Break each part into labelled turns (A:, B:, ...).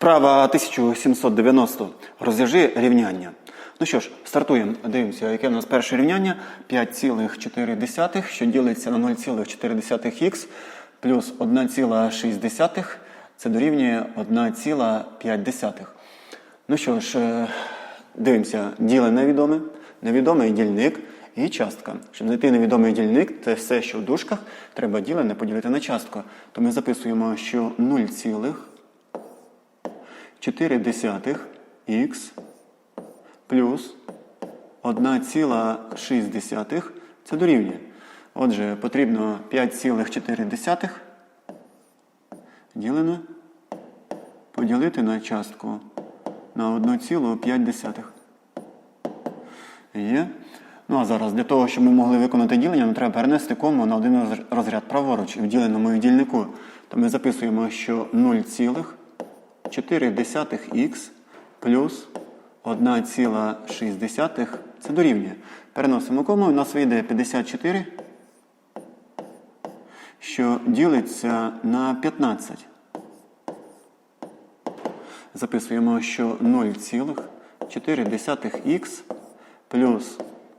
A: Вправа 1790. Розв'яжи рівняння. Ну що ж, стартуємо. Дивимося, яке у нас перше рівняння. 5,4, що ділиться на 0,4х плюс 1,6. Це дорівнює 1,5. Ну що ж, е, дивимося, діле невідоме, невідомий дільник і частка. Щоб знайти невідомий дільник, це все, що в дужках, треба ділене поділити на частку. То ми записуємо, що 0,4 х плюс 1,6 це дорівнює. Отже, потрібно 5,4 ділене поділити на частку на 1,5. Є. Ну а зараз для того, щоб ми могли виконати ділення, нам треба перенести кому на один розряд праворуч в діленому дільнику. То ми записуємо, що 0,4х плюс 1,6 це дорівнює. Переносимо кому, у нас вийде 54, що ділиться на 15. Записуємо, що 0,4х плюс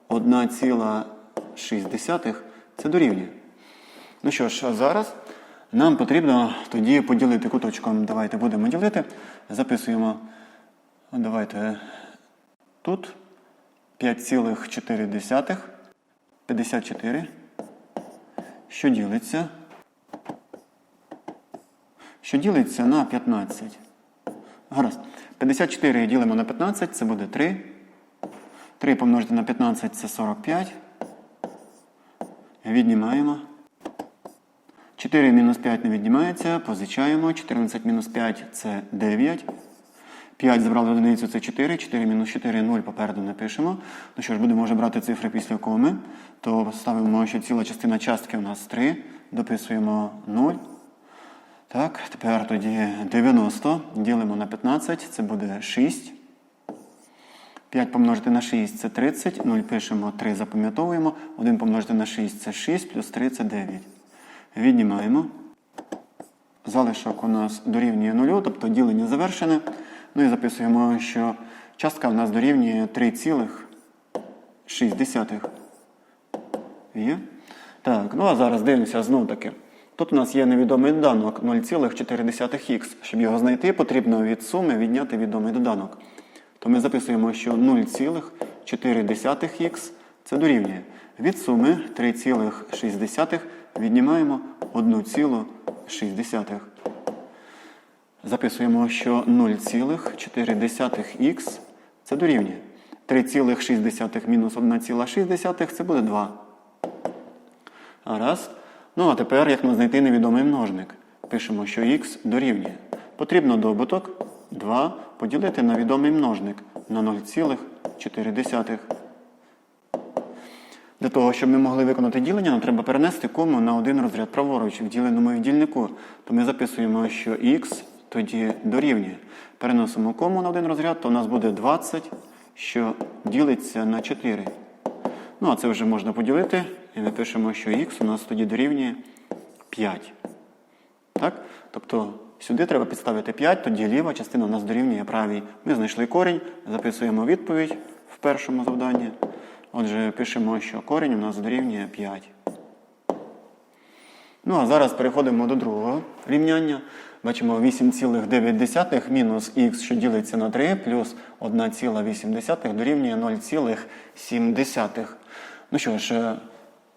A: 1,6 це дорівнює. Ну що ж, а зараз нам потрібно тоді поділити куточком. Давайте будемо ділити. Записуємо. Давайте тут 5,4, 54, що ділиться, що ділиться на 15. Гаразд. 54 ділимо на 15, це буде 3. 3 помножити на 15 це 45. Віднімаємо. 4 мінус 5 не віднімається, позичаємо. 14 мінус 5 це 9. 5 забрали одиницю, це 4. 4 мінус 4 0 попереду не пишемо. Ну що ж, будемо вже брати цифри після коми. То ставимо, що ціла частина частки у нас 3. Дописуємо 0. Так, тепер тоді 90 ділимо на 15, це буде 6. 5 помножити на 6 це 30, 0 пишемо, 3 запам'ятовуємо. 1 помножити на 6 це 6, плюс 3 це 9. Віднімаємо. Залишок у нас дорівнює 0, тобто ділення завершене. Ну і записуємо, що частка в нас дорівнює 3,6. Є? Так, ну а зараз дивимося знов таки. Тут у нас є невідомий доданок 0,4х. Щоб його знайти, потрібно від суми відняти відомий доданок. То ми записуємо, що 0,4х це дорівнює. Від суми 3,6 віднімаємо 1,6. Записуємо, що 0,4х це дорівнює. 3,6 мінус 1,6 це буде 2. Раз. Ну, а тепер, як нам знайти невідомий множник? Пишемо, що х дорівнює. Потрібно добуток 2 поділити на відомий множник на 0,4. Для того, щоб ми могли виконати ділення, нам треба перенести кому на один розряд праворуч в діленому дільнику. То ми записуємо, що х тоді дорівнює. Переносимо кому на один розряд, то у нас буде 20, що ділиться на 4. Ну, а це вже можна поділити. І ми пишемо, що х у нас тоді дорівнює 5. Так? Тобто сюди треба підставити 5, тоді ліва частина у нас дорівнює правій. Ми знайшли корінь, записуємо відповідь в першому завданні. Отже, пишемо, що корінь у нас дорівнює 5. Ну, а зараз переходимо до другого рівняння. Бачимо 8,9 мінус х, що ділиться на 3, плюс 1,8 дорівнює 0,7. Ну що ж, е,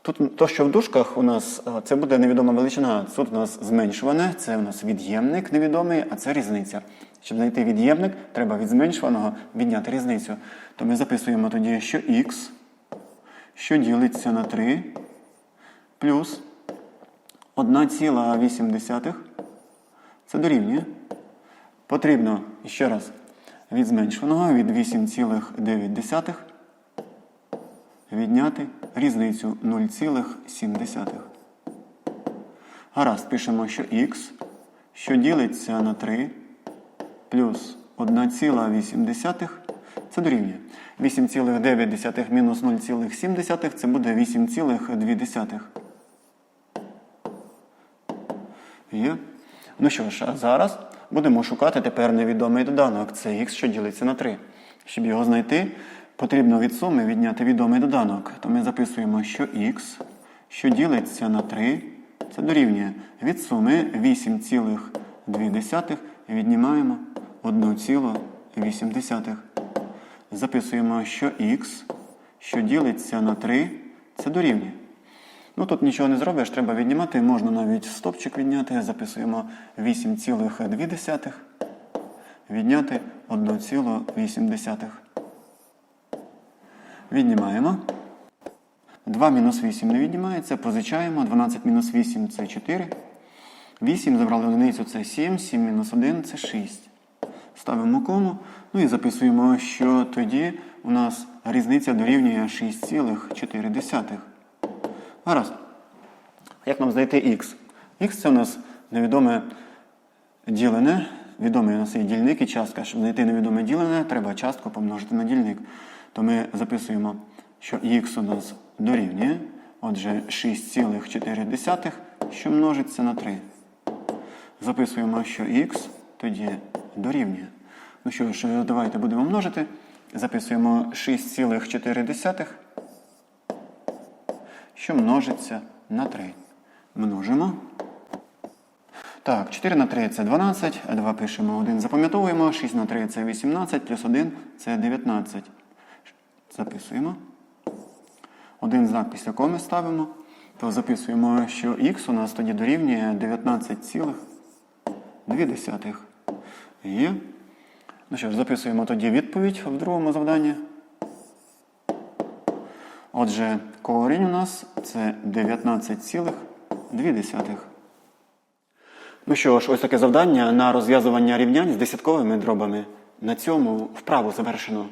A: тут то, що в дужках у нас, е, це буде невідома величина. Тут у нас зменшуване, це у нас від'ємник невідомий, а це різниця. Щоб знайти від'ємник, треба від зменшуваного відняти різницю. То ми записуємо тоді, що х, що ділиться на 3, плюс 1,8 це дорівнює. Потрібно ще раз від зменшуваного від 8,9 відняти різницю 0,7. Гаразд, пишемо, що х, що ділиться на 3 плюс 1,8 це дорівнює. 8,9 мінус 0,7 це буде 8,2. Є. Ну що ж, а зараз Будемо шукати тепер невідомий доданок. Це х, що ділиться на 3. Щоб його знайти, потрібно від суми відняти відомий доданок. То ми записуємо, що х, що ділиться на 3, це дорівнює. Від суми 8,2 віднімаємо 1,8. Записуємо, що х, що ділиться на 3, це дорівнює. Ну тут нічого не зробиш, треба віднімати, можна навіть стопчик відняти. Записуємо 8,2. Відняти 1,8. Віднімаємо. 2 мінус 8 не віднімається, позичаємо. 12 мінус 8 це 4. 8 забрали одиницю це 7, 7 мінус 1 це 6. Ставимо кому. Ну і записуємо, що тоді у нас різниця дорівнює 6,4. Гаразд. Як нам знайти х? Х це у нас невідоме ділене. Відомий у нас є дільник і частка. Щоб знайти невідоме ділене, треба частку помножити на дільник. То ми записуємо, що х у нас дорівнює. Отже, 6,4, що множиться на 3. Записуємо, що х тоді дорівнює. Ну що ж, давайте будемо множити. Записуємо 6,4, що множиться на 3. Множимо. Так, 4 на 3 це 12, 2 пишемо 1, запам'ятовуємо, 6 на 3 це 18, плюс 1 це 19. Записуємо. Один знак після коми ставимо. То записуємо, що х у нас тоді дорівнює 19,2. Є. Ну що ж, записуємо тоді відповідь в другому завданні. Отже, корінь у нас це 19,2. Ну що ж, ось таке завдання на розв'язування рівнянь з десятковими дробами. На цьому вправу завершено.